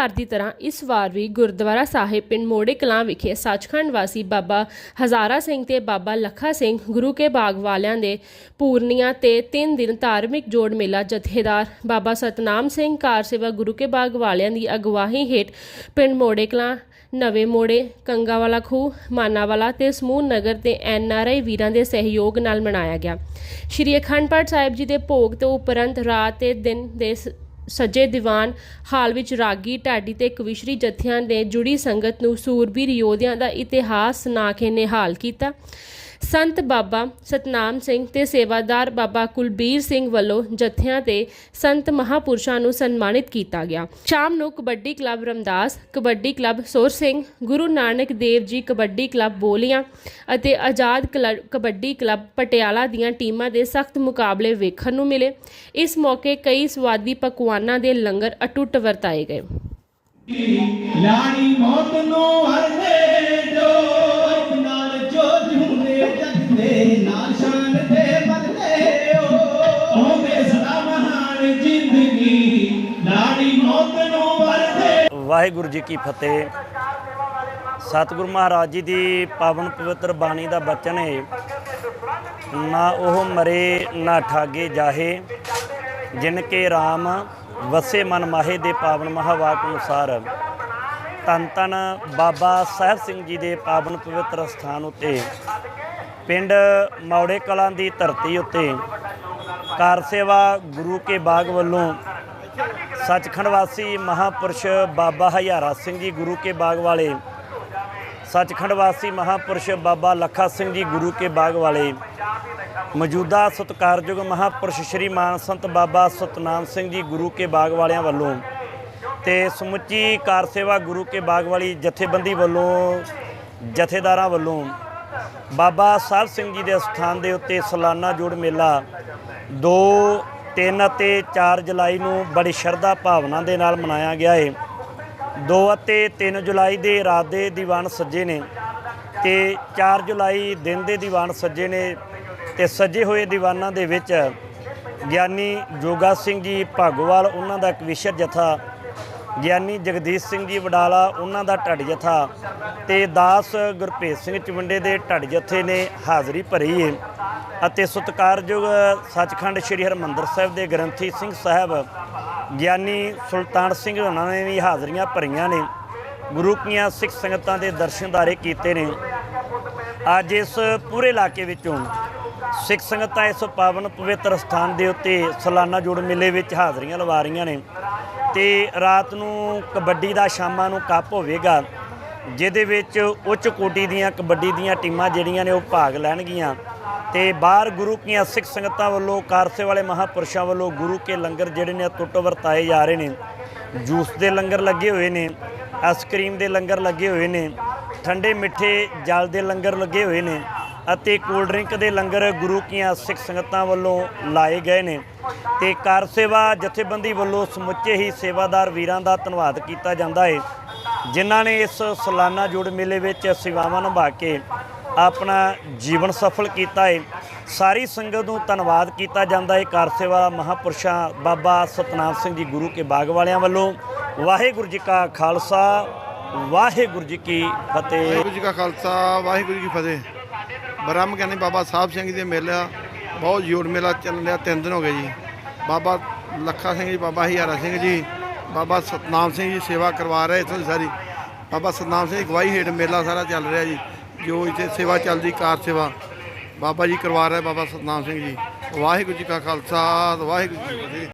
ਵਾਰ ਦੀ ਤਰ੍ਹਾਂ ਇਸ ਵਾਰ ਵੀ ਗੁਰਦੁਆਰਾ ਸਾਹਿਬ ਪਿੰਡ ਮੋੜੇ ਕਲਾਂ ਵਿਖੇ ਸੱਚਖੰਡ ਵਾਸੀ ਬਾਬਾ ਹਜ਼ਾਰਾ ਸਿੰਘ ਤੇ ਬਾਬਾ ਲੱਖਾ ਸਿੰਘ ਗੁਰੂ ਕੇ ਬਾਗ ਵਾਲਿਆਂ ਦੇ ਪੂਰਨੀਆਂ ਤੇ 3 ਦਿਨ ਧਾਰਮਿਕ ਜੋੜ ਮੇਲਾ ਜਥੇਦਾਰ ਬਾਬਾ ਸਤਨਾਮ ਸਿੰਘ ਕਾਰ ਸੇਵਾ ਗੁਰੂ ਕੇ ਬਾਗ ਵਾਲਿਆਂ ਦੀ ਅਗਵਾਹੀ ਹੇਠ ਪਿੰਡ ਮੋੜੇ ਕਲਾਂ, ਨਵੇਂ ਮੋੜੇ, ਕੰਗਾਵਾਲਾ ਖੂਹ, ਮਾਨਾਵਾਲਾ ਤੇ ਸਮੂਹ ਨਗਰ ਤੇ ਐਨਆਰਆਈ ਵੀਰਾਂ ਦੇ ਸਹਿਯੋਗ ਨਾਲ ਮਨਾਇਆ ਗਿਆ। ਸ਼੍ਰੀ ਅਖੰਡ ਪਾਠ ਸਾਹਿਬ ਜੀ ਦੇ ਭੋਗ ਤੋਂ ਉਪਰੰਤ ਰਾਤ ਤੇ ਦਿਨ ਦੇ ਸੱਜੇ ਦੀਵਾਨ ਹਾਲ ਵਿੱਚ ਰਾਗੀ ਢਾਡੀ ਤੇ ਕਵਿਸ਼ਰੀ ਜਥਿਆਂ ਨੇ ਜੁੜੀ ਸੰਗਤ ਨੂੰ ਸੂਰਬੀਰ ਯੋਧਿਆਂ ਦਾ ਇਤਿਹਾਸ ਸੁਣਾ ਕੇ ਨਿਹਾਲ ਕੀਤਾ। ਸੰਤ ਬਾਬਾ ਸਤਨਾਮ ਸਿੰਘ ਤੇ ਸੇਵਾਦਾਰ ਬਾਬਾ ਕੁਲਬੀਰ ਸਿੰਘ ਵੱਲੋਂ ਜਥਿਆਂ ਤੇ ਸੰਤ ਮਹਾਪੁਰਸ਼ਾਂ ਨੂੰ ਸਨਮਾਨਿਤ ਕੀਤਾ ਗਿਆ। ਸ਼ਾਮ ਨੂੰ kabaddi club Ramdas, kabaddi club Sur Singh, Guru Nanak Dev ji kabaddi club Bolian ਅਤੇ ਆਜ਼ਾਦ ਕਲੱਬ ਕਬੱਡੀ ਕਲੱਬ ਪਟਿਆਲਾ ਦੀਆਂ ਟੀਮਾਂ ਦੇ ਸਖਤ ਮੁਕਾਬਲੇ ਵੇਖਣ ਨੂੰ ਮਿਲੇ। ਇਸ ਮੌਕੇ ਕਈ ਸਵਾਦੀ ਪਕਵਾਨਾਂ ਦੇ ਲੰਗਰ ਅਟੁੱਟ ਵਰਤਾਏ ਗਏ। ਲਾਣੀ ਮੌਤ ਨੂੰ ਹਰਦੇ ਵਾਹਿਗੁਰੂ ਜੀ ਕੀ ਫਤਿਹ। ਸਤਿਗੁਰੂ ਮਹਾਰਾਜ ਜੀ ਦੀ ਪਾਵਨ ਪਵਿੱਤਰ ਬਾਣੀ ਦਾ ਬਚਨ ਹੈ, ਨਾ ਉਹ ਮਰੇ, ਨਾ ਠਾਗੇ ਜਾਹੇ, ਜਿਨ ਕੇ RAM ਵਸੇ ਮਨ ਮਾਹੇ ਦੇ ਪਾਵਨ ਮਹਾਵਾਕ ਅਨੁਸਾਰ। ਤਨ ਤਨ ਬਾਬਾ ਸਾਹਿਬ ਸਿੰਘ ਜੀ ਦੇ ਪਾਵਨ ਪਵਿੱਤਰ ਸਥਾਨ ਉੱਤੇ, ਪਿੰਡ ਮੌੜੇ ਕਲਾਂ ਦੀ ਧਰਤੀ ਉੱਤੇ, ਕਾਰ ਸੇਵਾ ਗੁਰੂ ਕੇ ਬਾਗ ਵੱਲੋਂ ਸੱਚਖੰਡ ਵਾਸੀ ਮਹਾਪੁਰਸ਼ ਬਾਬਾ ਹਯਾਰਾ ਸਿੰਘ ਜੀ ਗੁਰੂ ਕੇ ਬਾਗ ਵਾਲੇ। ਸੱਚਖੰਡ ਵਾਸੀ ਮਹਾਪੁਰਸ਼ ਬਾਬਾ ਲੱਖਾ ਸਿੰਘ ਜੀ ਗੁਰੂ ਕੇ ਬਾਗ ਵਾਲੇ। ਮੌਜੂਦਾ ਸਤਿਕਾਰਯੋਗ ਮਹਾਪੁਰਸ਼ ਸ਼੍ਰੀ ਮਾਨ ਸੰਤ ਬਾਬਾ ਸਤਨਾਮ ਸਿੰਘ ਜੀ ਗੁਰੂ ਕੇ ਬਾਗ ਵਾਲਿਆਂ ਵੱਲੋਂ ਤੇ ਸਮੁੱਚੀ ਕਾਰ ਸੇਵਾ ਗੁਰੂ ਕੇ ਬਾਗ ਵਾਲੀ ਜਥੇਬੰਦੀ ਵੱਲੋਂ, ਜਥੇਦਾਰਾਂ ਵੱਲੋਂ ਬਾਬਾ ਸਾਹਿਬ ਸਿੰਘ ਜੀ ਦੇ ਸਥਾਨ ਦੇ ਉੱਤੇ ਸਾਲਾਨਾ ਜੋੜ ਮੇਲਾ। 2 3 ਅਤੇ 4 ਜੁਲਾਈ ਨੂੰ ਬੜੀ ਸ਼ਰਧਾ ਭਾਵਨਾ ਦੇ ਨਾਲ ਮਨਾਇਆ ਗਿਆ ਹੈ 2 ਅਤੇ 3 ਜੁਲਾਈ ਦੇ ਰਾਤ ਦੇ ਦੀਵਾਨ ਸੱਜੇ ਨੇ ਤੇ 4 ਜੁਲਾਈ ਦਿਨ ਦੇ ਦੀਵਾਨ ਸੱਜੇ ਨੇ ਤੇ ਸੱਜੇ ਹੋਏ ਦੀਵਾਨਾਂ ਦੇ ਵਿੱਚ ਗਿਆਨੀ ਜੋਗਾ ਸਿੰਘ ਜੀ ਭਾਗੋਵਾਲ, ਉਹਨਾਂ ਦਾ ਇੱਕ ਵਿਸ਼ਰ ਜਥਾ ਗਿਆਨੀ ਜਗਦੀਸ਼ ਸਿੰਘ ਜੀ ਵਡਾਲਾ, ਉਹਨਾਂ ਦਾ ਢੱਡ ਜਥਾ ਤੇ ਦਾਸ ਗੁਰਪ੍ਰੀਤ ਸਿੰਘ ਚਵੰਡੇ ਦੇ ਢੱਡ ਜਥੇ ਨੇ ਹਾਜ਼ਰੀ ਭਰੀ ਹੈ ਅਤੇ ਸਤਿਕਾਰਯੋਗ ਸੱਚਖੰਡ ਸ੍ਰੀ ਹਰਮੰਦਰ ਸਾਹਿਬ ਦੇ ਗ੍ਰੰਥੀ ਸਿੰਘ ਸਾਹਿਬ, ਗਿਆਨੀ ਸੁਲਤਾਨ ਸਿੰਘ ਉਹਨਾਂ ਨੇ ਵੀ ਹਾਜ਼ਰੀਆਂ ਭਰੀਆਂ ਨੇ। ਗੁਰੂ ਕੀਆਂ ਸਿੱਖ ਸੰਗਤਾਂ ਦੇ ਦਰਸ਼ਨਦਾਰੇ ਕੀਤੇ ਨੇ। ਅੱਜ ਇਸ ਪੂਰੇ ਇਲਾਕੇ ਵਿੱਚੋਂ ਸਿੱਖ ਸੰਗਤਾਂ ਇਸ ਪਾਵਨ ਪਵਿੱਤਰ ਸਥਾਨ ਦੇ ਉੱਤੇ ਸਾਲਾਨਾ ਜੋੜ ਮੇਲੇ ਵਿੱਚ ਹਾਜ਼ਰੀਆਂ ਲਵਾ ਰਹੀਆਂ ਨੇ। ਤੇ ਰਾਤ ਨੂੰ ਕਬੱਡੀ ਦਾ ਸ਼ਾਮਾਂ ਨੂੰ ਕੱਪ ਹੋਵੇਗਾ, ਜਿਹਦੇ ਵਿੱਚ ਉੱਚ ਕੋਟੀ ਦੀਆਂ ਕਬੱਡੀ ਦੀਆਂ ਟੀਮਾਂ ਜਿਹੜੀਆਂ ਨੇ ਉਹ ਭਾਗ ਲੈਣਗੀਆਂ। ਤੇ ਬਾਹਰ ਗੁਰੂ ਕੀਆਂ ਸਿੱਖ ਸੰਗਤਾਂ ਵੱਲੋਂ ਕਾਰਸੇ ਵਾਲੇ ਮਹਾਪੁਰਸ਼ਾਂ ਵੱਲੋਂ ਗੁਰੂ ਕੇ ਲੰਗਰ ਜਿਹੜੇ ਨੇ ਟੁੱਟ ਵਰਤਾਏ ਜਾ ਰਹੇ ਨੇ। ਜੂਸ ਦੇ ਲੰਗਰ ਲੱਗੇ ਹੋਏ ਨੇ, ਆਈਸਕ੍ਰੀਮ ਦੇ ਲੰਗਰ ਲੱਗੇ ਹੋਏ ਨੇ, ਠੰਡੇ ਮਿੱਠੇ ਜਲ ਦੇ ਲੰਗਰ ਲੱਗੇ ਹੋਏ ਨੇ। ਅਤੇ ਕੋਲਡ ਡਰਿੰਕ ਦੇ ਲੰਗਰ ਗੁਰੂ ਕੀਆਂ ਸਿੱਖ ਸੰਗਤਾਂ ਵੱਲੋਂ ਲਾਏ ਗਏ ਨੇ ਤੇ ਕਾਰ ਸੇਵਾ ਜਥੇਬੰਦੀ ਵੱਲੋਂ ਸਮੁੱਚੇ ਹੀ ਸੇਵਾਦਾਰ ਵੀਰਾਂ ਦਾ ਧੰਨਵਾਦ ਕੀਤਾ ਜਾਂਦਾ ਹੈ ਜਿਨ੍ਹਾਂ ਨੇ ਇਸ ਸਾਲਾਨਾ ਜੋੜ ਮੇਲੇ ਵਿੱਚ ਸੇਵਾਵਾਂ ਨਿਭਾ ਕੇ ਆਪਣਾ ਜੀਵਨ ਸਫਲ ਕੀਤਾ ਹੈ ਸਾਰੀ ਸੰਗਤ ਨੂੰ ਧੰਨਵਾਦ ਕੀਤਾ ਜਾਂਦਾ ਹੈ ਕਾਰ ਸੇਵਾ ਮਹਾਪੁਰਸ਼ਾਂ ਬਾਬਾ ਸਤਨਾਮ ਸਿੰਘ ਜੀ ਗੁਰੂ ਕੇ ਬਾਗ ਵਾਲਿਆਂ ਵੱਲੋਂ। ਵਾਹਿਗੁਰੂ ਜੀ ਕਾ ਖਾਲਸਾ, ਵਾਹਿਗੁਰੂ ਜੀ ਕੀ ਫਤਿਹ। ਵਾਹਿਗੁਰੂ ਜੀ ਕਾ ਖਾਲਸਾ, ਵਾਹਿਗੁਰੂ ਜੀ ਕੀ ਫਤਿਹ। ਬ੍ਰਹਮ ਗਿਆਨੀ ਬਾਬਾ ਸਾਹਿਬ ਸਿੰਘ ਜੀ ਦੇ ਮੇਲਾ ਬਹੁਤ ਜ਼ੋਰ ਮੇਲਾ ਚੱਲ ਰਿਹਾ ਤਿੰਨ ਦਿਨ ਹੋ ਗਏ ਜੀ। ਬਾਬਾ ਲੱਖਾ ਸਿੰਘ ਜੀ, ਬਾਬਾ ਹਿਆਰਾ ਸਿੰਘ ਜੀ, ਬਾਬਾ ਸਤਨਾਮ ਸਿੰਘ ਜੀ ਸੇਵਾ ਕਰਵਾ ਰਹੇ ਇੱਥੋਂ ਦੀ ਸਾਰੀ। ਬਾਬਾ ਸਤਨਾਮ ਸਿੰਘ ਦੀ ਅਗਵਾਈ ਹੇਠ ਮੇਲਾ ਸਾਰਾ ਚੱਲ ਰਿਹਾ ਜੀ, ਜੋ ਇੱਥੇ ਸੇਵਾ ਚੱਲਦੀ, ਕਾਰ ਸੇਵਾ। ਬਾਬਾ ਜੀ ਕਰਵਾ ਰਹੇ ਬਾਬਾ ਸਤਨਾਮ ਸਿੰਘ ਜੀ। ਵਾਹਿਗੁਰੂ ਜੀ ਕਾ ਖਾਲਸਾ, ਵਾਹਿਗੁਰੂ ਜੀ ਫਤਿਹ।